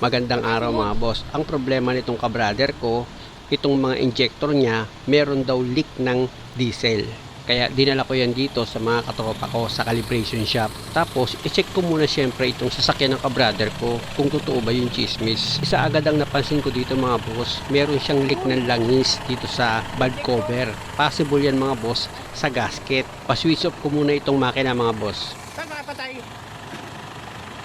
Magandang araw mga boss. Ang problema nitong kabrader ko, itong mga injector niya, meron daw leak ng diesel. Kaya dinala ko yan dito sa mga katropa ko sa calibration shop. Tapos, i-check ko muna syempre itong sasakyan ng kabrader ko kung totoo ba yung chismis. Isa agad ang napansin ko dito mga boss, meron siyang leak ng langis dito sa valve cover. Possible yan mga boss sa gasket. Pa-switch off ko muna itong makina mga boss Saan nakapatay?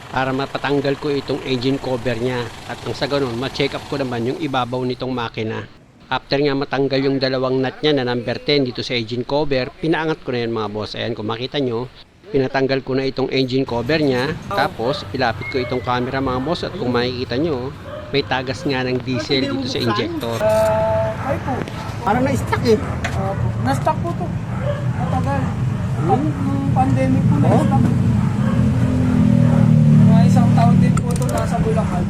Para mapatanggal ko itong engine cover niya at ang sa ganun ma-check up ko naman yung ibabaw nitong makina after nga matanggal yung dalawang nut niya na number 10 dito sa engine cover pinaangat ko na yan mga boss ayan kung makita nyo pinatanggal ko na itong engine cover niya tapos pilapit ko itong camera mga boss at kung makikita nyo may tagas nga ng diesel dito sa injector Ah, ay po. parang na-stuck eh Opo. Na-stock po to. Matagal. Nung pandemic po na-stock. Isang taon din po to nasa Bulacan.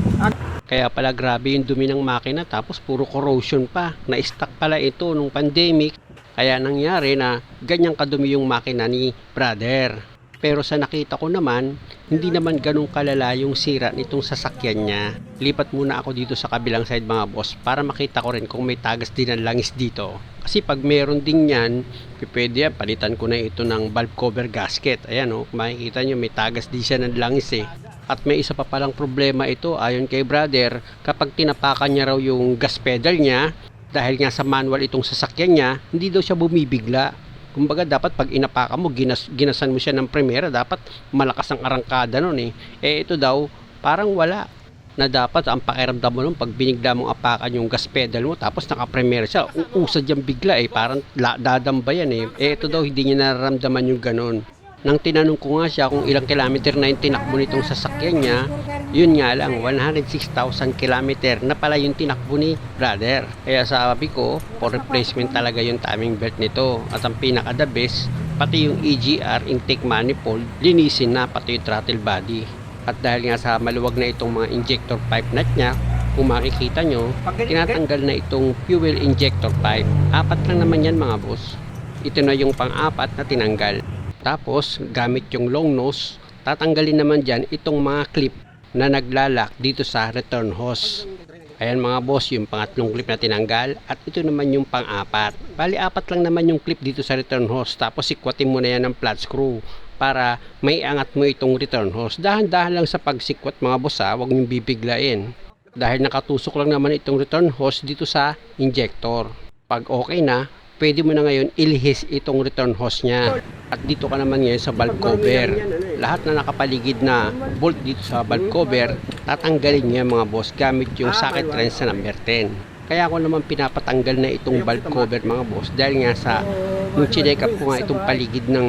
Kaya pala grabe yung dumi ng makina tapos puro corrosion pa. Na-stuck pala ito nung pandemic. Kaya nangyari na ganyang kadumi yung makina ni brother. Pero sa nakita ko naman, hindi naman ganun kalala yung sira nitong sasakyan niya. Lipat muna ako dito sa kabilang side mga boss para makita ko rin kung may tagas din ng langis dito. Kasi pag meron din yan, pwede yan, palitan ko na ito ng valve cover gasket. Ayan o, kung makikita nyo may tagas din siya ng langis eh. At may isa pa palang problema ito ayon kay brother kapag tinapakan niya raw yung gas pedal niya dahil nga sa manual itong sasakyan niya hindi daw siya bumibigla. Kumbaga dapat pag inapakan mo ginas, ginasan mo siya ng primera dapat malakas ang arangkada nun eh. Eh ito daw parang wala na dapat ang pakiramdam mo nun pag binigla mong apakan yung gas pedal mo tapos naka-primera siya uusad yan bigla eh parang dadamba yan eh. Eh ito daw hindi niya nararamdaman yung ganun. Nang tinanong ko nga siya kung ilang kilometer na yung tinakbo nitong sasakyan niya, yun nga lang, 106,000 kilometer na pala yung tinakbo ni brother. Kaya sabi ko, for replacement talaga yung timing belt nito. At ang pinaka the best, pati yung EGR intake manifold, linisin na pati yung throttle body. At dahil nga sa maluwag na itong mga injector pipe nut niya, kung makikita nyo, tinatanggal na itong fuel injector pipe. Apat lang naman yan mga boss. Ito na yung pang-apat na tinanggal. Tapos, gamit yung long nose, tatanggalin naman dyan itong mga clip na naglalak dito sa return hose. Ayan mga boss, yung pangatlong clip na tinanggal at ito naman yung pang-apat. Bali, apat lang naman yung clip dito sa return hose. Tapos, sikwatin mo na yan ng flat screw para may angat mo itong return hose. Dahan-dahan lang sa pagsikwat mga boss ha, huwag niyong bibiglain. Dahil nakatusok lang naman itong return hose dito sa injector. Pag okay na, pwede mo na ngayon ilihis itong return hose niya. At dito ka naman ngayon sa valve cover. Lahat na nakapaligid na bolt dito sa valve cover, tatanggalin niya mga boss gamit yung socket wrench sa number 10. Kaya ako naman pinapatanggal na itong valve cover mga boss dahil nga sa nung chinek up ko nga itong paligid ng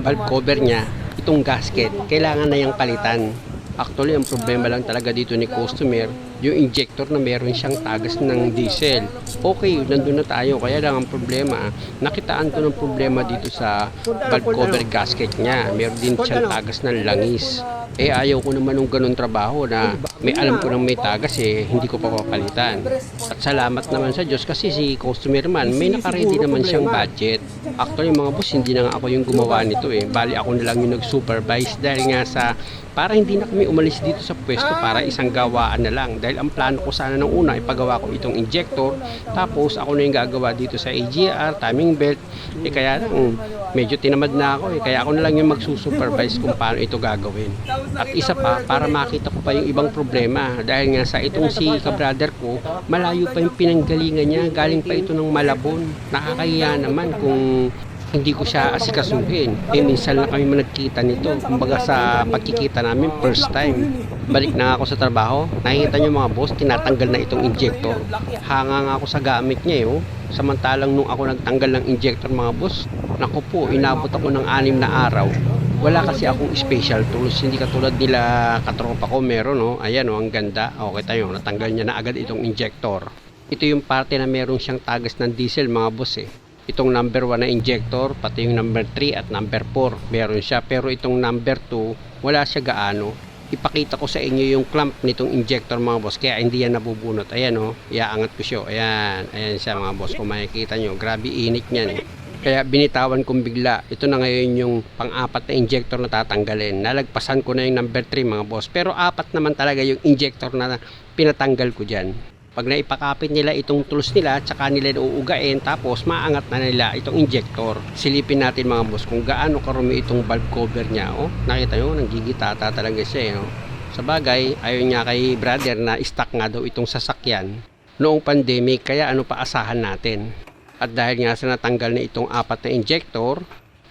valve cover niya, itong gasket, kailangan na yung palitan. Actually, ang problema lang talaga dito ni customer, yung injector na meron siyang tagas ng diesel. Okay, nandun na tayo. Kaya lang ang problema, nakitaan ko ng problema dito sa valve cover gasket niya. Meron din siyang tagas ng langis. Eh, ayaw ko naman ng ganun trabaho na may alam ko nang may tagas eh, hindi ko pa papalitan. At salamat naman sa Diyos kasi si customer man, may nakaredy naman siyang budget. Actually, mga boss, hindi na nga ako yung gumawa nito eh. Bali, ako na lang yung nag-supervise dahil nga sa para hindi na kami umalis dito sa pwesto para isang gawaan na lang dahil ang plano ko sana nung una ipagawa ko itong injector tapos ako na yung gagawa dito sa AGR, timing belt eh kaya lang medyo tinamad na ako eh kaya ako na lang yung magsusupervise kung paano ito gagawin at isa pa para makita ko pa yung ibang problema dahil nga sa itong si kabrother ko malayo pa yung pinanggalingan niya galing pa ito ng Malabon nakakahiya naman kung hindi ko siya asikasuhin. Eh, minsan lang kami nagkita nito. Kumbaga sa pagkikita namin, first time. Balik na ako sa trabaho. Nakikita nyo mga boss, tinatanggal na itong injector. Hanga nga ako sa gamit niya eh. Oh. Samantalang nung ako nagtanggal ng injector mga boss, naku po, inabot ako ng anim na araw. Wala kasi akong special tools, hindi katulad nila katropa ko meron no. Ayan oh, ang ganda. Okay tayo, natanggal niya na agad itong injector. Ito yung parte na merong siyang tagas ng diesel mga boss eh itong number 1 na injector, pati yung number 3 at number 4, meron siya. Pero itong number 2, wala siya gaano. Ipakita ko sa inyo yung clamp nitong injector mga boss, kaya hindi yan nabubunot. Ayan oh, iaangat ko siya. Ayan, ayan siya mga boss, kung makikita nyo. Grabe init niyan eh. Kaya binitawan kong bigla. Ito na ngayon yung pang-apat na injector na tatanggalin. Nalagpasan ko na yung number 3 mga boss. Pero apat naman talaga yung injector na pinatanggal ko dyan. Pag naipakapit nila itong tools nila, tsaka nila uugain, tapos maangat na nila itong injector. Silipin natin mga boss kung gaano karumi itong valve cover niya. Oh, nakita nyo, nanggigitata talaga siya. Eh, oh. Sa bagay, ayon niya kay brother na stock nga daw itong sasakyan noong pandemic, kaya ano pa asahan natin. At dahil nga sa natanggal na itong apat na injector,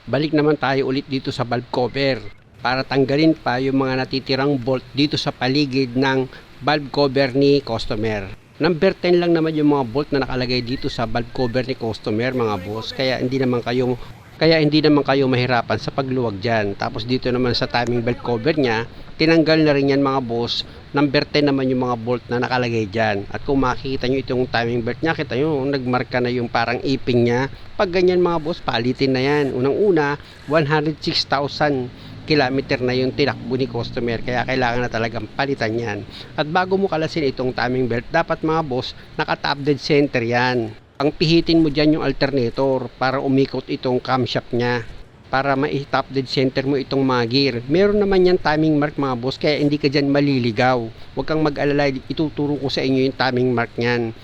balik naman tayo ulit dito sa valve cover para tanggalin pa yung mga natitirang bolt dito sa paligid ng valve cover ni customer. Number 10 lang naman yung mga bolt na nakalagay dito sa valve cover ni customer mga boss. Kaya hindi naman kayong kaya hindi naman kayo mahirapan sa pagluwag dyan. Tapos dito naman sa timing belt cover niya, tinanggal na rin yan mga boss. Number 10 naman yung mga bolt na nakalagay dyan. At kung makikita nyo itong timing belt niya, kita nyo, nagmarka na yung parang iping niya. Pag ganyan mga boss, palitin na yan. Unang-una, 106,000 kilometer na yung tinakbo ni customer kaya kailangan na talagang palitan yan at bago mo kalasin itong timing belt dapat mga boss naka top dead center yan ang pihitin mo dyan yung alternator para umikot itong camshaft niya para ma-top dead center mo itong mga gear. Meron naman yan timing mark mga boss kaya hindi ka dyan maliligaw. Huwag kang mag-alala, ituturo ko sa inyo yung timing mark niyan.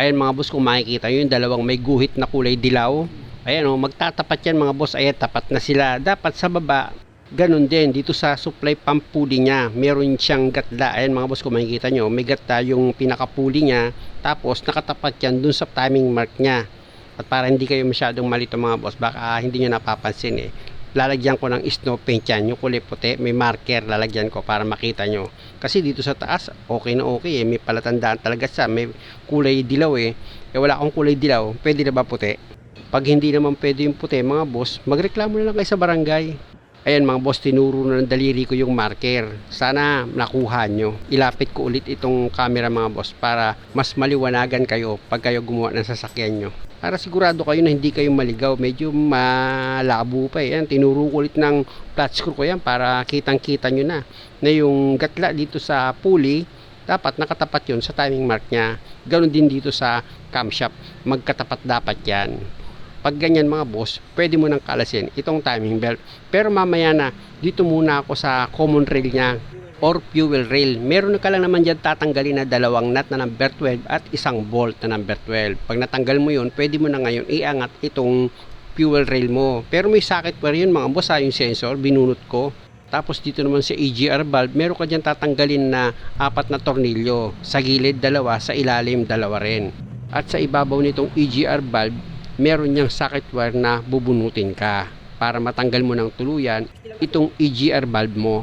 Ayan mga boss kung makikita yung dalawang may guhit na kulay dilaw. Ayan o, magtatapat yan mga boss. Ayan, tapat na sila. Dapat sa baba, Ganon din, dito sa supply pump pulley niya, meron siyang gatla. Ayan mga boss, kung makikita nyo, may gatla yung pinaka-pulley niya. Tapos, nakatapat yan dun sa timing mark niya. At para hindi kayo masyadong malito mga boss, baka hindi nyo napapansin eh. Lalagyan ko ng snow paint yan, yung kulay puti, may marker lalagyan ko para makita nyo. Kasi dito sa taas, okay na okay eh, may palatandaan talaga siya, may kulay dilaw eh. Eh wala akong kulay dilaw, pwede na ba puti? Pag hindi naman pwede yung puti mga boss, magreklamo na lang kayo sa barangay. Ayan mga boss, tinuro na ng daliri ko yung marker. Sana nakuha nyo. Ilapit ko ulit itong camera mga boss para mas maliwanagan kayo pag kayo gumawa ng sasakyan nyo. Para sigurado kayo na hindi kayo maligaw. Medyo malabo pa eh. Ayan, tinuro ko ulit ng flat screw ko yan para kitang kita nyo na na yung gatla dito sa pulley dapat nakatapat yun sa timing mark niya. Ganon din dito sa camshaft. Magkatapat dapat yan pag ganyan mga boss, pwede mo nang kalasin itong timing belt. Pero mamaya na, dito muna ako sa common rail niya or fuel rail. Meron ka lang naman dyan tatanggalin na dalawang nut na number 12 at isang bolt na number 12. Pag natanggal mo yun, pwede mo na ngayon iangat itong fuel rail mo. Pero may socket pa rin mga boss ha, yung sensor, binunot ko. Tapos dito naman sa EGR valve, meron ka dyan tatanggalin na apat na tornilyo. Sa gilid, dalawa. Sa ilalim, dalawa rin. At sa ibabaw nitong EGR valve, meron niyang socket wire na bubunutin ka para matanggal mo ng tuluyan itong EGR valve mo.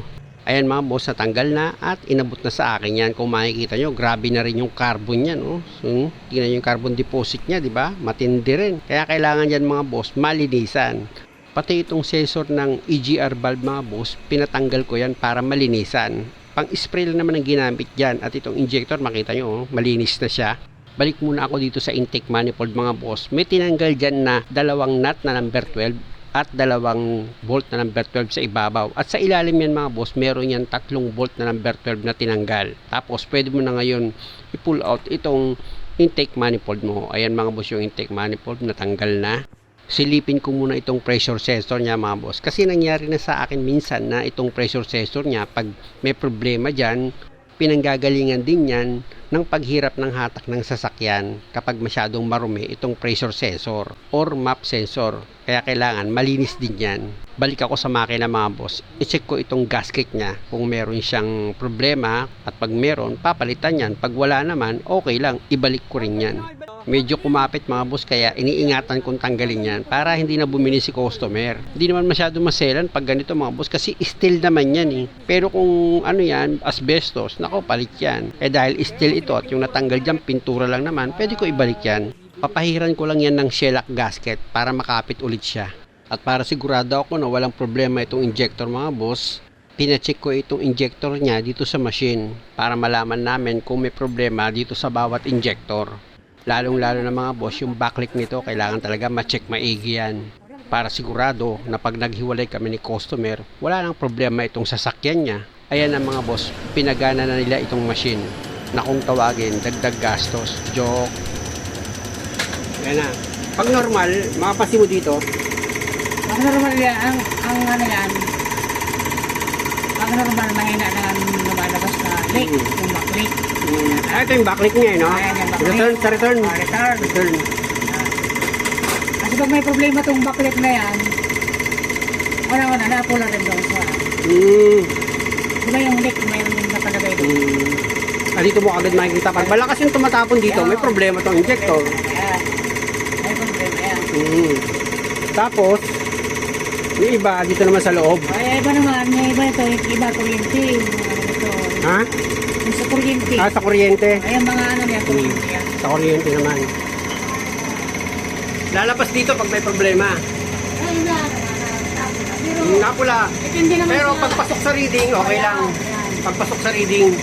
Ayan mga boss, natanggal na at inabot na sa akin yan. Kung makikita nyo, grabe na rin yung carbon yan. Oh. So, tingnan nyo yung carbon deposit niya, di ba? Matindi rin. Kaya kailangan yan mga boss, malinisan. Pati itong sensor ng EGR valve mga boss, pinatanggal ko yan para malinisan. Pang-spray lang naman ang ginamit dyan. At itong injector, makita nyo, oh, malinis na siya balik muna ako dito sa intake manifold mga boss. May tinanggal dyan na dalawang nut na number 12 at dalawang bolt na number 12 sa ibabaw. At sa ilalim yan mga boss meron yan tatlong bolt na number 12 na tinanggal. Tapos pwede mo na ngayon i-pull out itong intake manifold mo. Ayan mga boss yung intake manifold. Natanggal na. Silipin ko muna itong pressure sensor niya mga boss. Kasi nangyari na sa akin minsan na itong pressure sensor niya pag may problema dyan pinanggagalingan din yan ng paghirap ng hatak ng sasakyan kapag masyadong marumi itong pressure sensor or map sensor. Kaya kailangan malinis din yan. Balik ako sa makina mga boss. I-check ko itong gasket niya kung meron siyang problema at pag meron, papalitan yan. Pag wala naman, okay lang. Ibalik ko rin yan. Medyo kumapit mga boss kaya iniingatan kong tanggalin yan para hindi na bumili si customer. Hindi naman masyado maselan pag ganito mga boss kasi steel naman yan eh. Pero kung ano yan, asbestos, nako palit yan. Eh dahil steel ito at yung natanggal dyan, pintura lang naman, pwede ko ibalik yan. Papahiran ko lang yan ng shellac gasket para makapit ulit siya. At para sigurado ako na walang problema itong injector mga boss, pinacheck ko itong injector niya dito sa machine para malaman namin kung may problema dito sa bawat injector. Lalong lalo na mga boss, yung backlight nito kailangan talaga ma-check maigi yan. Para sigurado na pag naghiwalay kami ni customer, wala nang problema itong sasakyan niya. Ayan ang mga boss, pinagana na nila itong machine na kung tawagin, dagdag gastos, joke. Ayan na, Pag normal, makapasi mo dito, Ang normal yan, ang, ang ano yan, ang normal mahina na lumalabas na leak, Mm. yung backlick. mm, ah, ito yung backlight niya, eh, no? Ayan, yung. Return, sa return. Ah, return. Return. Kasi pag may problema tong backlight na yan, wala-wala, napula rin daw siya. Mm, Di ba yung leak, mayroon yung nakalagay doon? mm. Ah, dito mo agad makikita. Pag malakas yung tumatapon dito, may problema tong injector. Ayan. May problema yan. Mm. Tapos, yung iba, dito naman sa loob. Ay, iba naman, may iba ito, yung iba kuryente, yung ano ito, Ha? yung sa kuryente. Ah, sa kuryente. Ay, ang mga ano niya, kuryente yan. Sa kuryente naman. Lalabas dito pag may problema. Ay, na, pero, Yung napula. Pero pagpasok sa reading, okay lang. Pagpasok sa reading,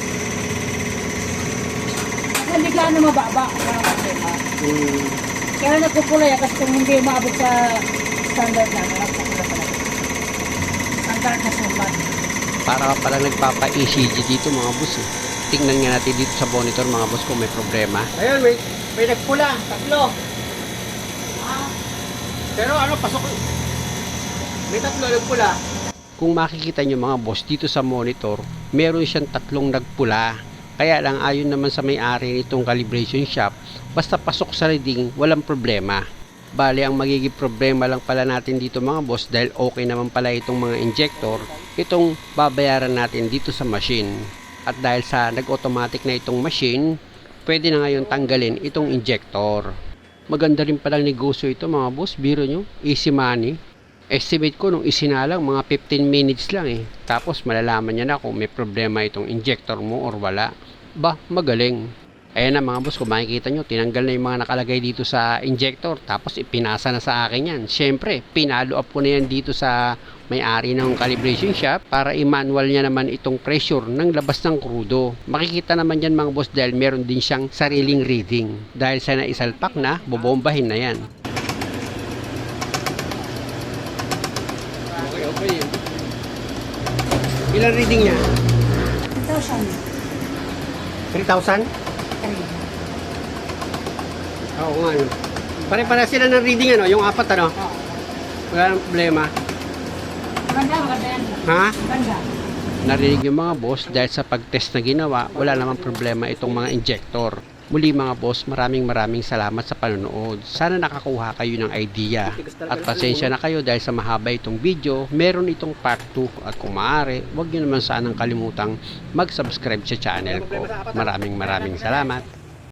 Kasi hindi ka ano mababa, walang problema. mm, Kaya nagpupula yan kasi kung hindi maabot sa standard na, nagpupula talaga. Standard na sukat. para ka pala nagpapa-ECG dito mga boss eh. Tingnan nga natin dito sa monitor mga boss kung may problema. Ayun, may, may nagpula. Tatlo. Pero ano, pasok. May tatlo nagpula. Kung makikita nyo mga boss dito sa monitor, meron siyang tatlong nagpula. Kaya lang ayon naman sa may-ari nitong calibration shop, basta pasok sa reading, walang problema. Bali, ang magiging problema lang pala natin dito mga boss dahil okay naman pala itong mga injector, itong babayaran natin dito sa machine. At dahil sa nag-automatic na itong machine, pwede na ngayon tanggalin itong injector. Maganda rin palang negosyo ito mga boss, biro nyo, easy money. Estimate ko nung isinalang mga 15 minutes lang eh. Tapos malalaman niya na kung may problema itong injector mo or wala. Ba, magaling. Ayan na mga boss, kung makikita nyo, tinanggal na yung mga nakalagay dito sa injector. Tapos ipinasa na sa akin yan. Siyempre, pinalo up ko na yan dito sa may-ari ng calibration shop para i-manual niya naman itong pressure ng labas ng krudo. Makikita naman yan mga boss dahil meron din siyang sariling reading. Dahil sa naisalpak na, bobombahin na yan. Okay, okay. Ilan reading niya? 1,000. 3,000? Oo nga. no. Pare-para sila ng reading ano, yung apat ano. Oo. Wala nang problema. Maganda, maganda yan. Ha? Maganda. Narinig yung mga boss dahil sa pag-test na ginawa, wala namang problema itong mga injector. Muli mga boss, maraming maraming salamat sa panonood. Sana nakakuha kayo ng idea. At pasensya na kayo dahil sa mahaba itong video, meron itong part 2 at kung maaari, huwag nyo naman sanang kalimutang mag-subscribe sa channel ko. Maraming maraming salamat.